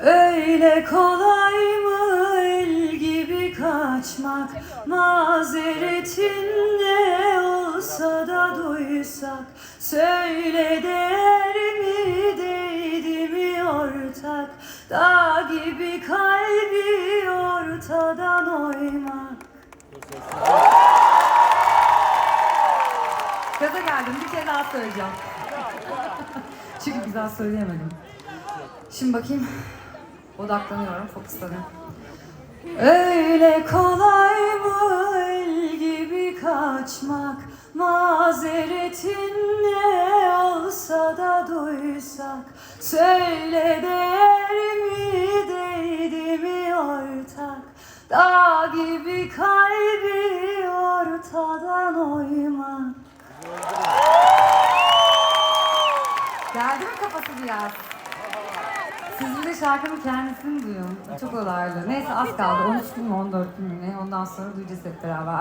Öyle kolay mı el gibi kaçmak? Mazeretin ne olsa da duysak. Söyle değer mi değdi mi ortak? Dağ gibi kalbi ortadan oymak. Gaza geldim bir kere daha söyleyeceğim. Çünkü güzel söyleyemedim. Şimdi bakayım Odaklanıyorum, fokuslanıyorum. Öyle kolay mı el gibi kaçmak Mazeretin ne olsa da duysak Söyle değer mi değdi mi ortak Dağ gibi kalbi ortadan oymak Geldi mi kafası biraz? Siz bir de şarkının kendisini duyun. Çok olaylı. Neyse az kaldı. 13 gün mü 14 gün mü ne? Ondan sonra duyacağız hep beraber.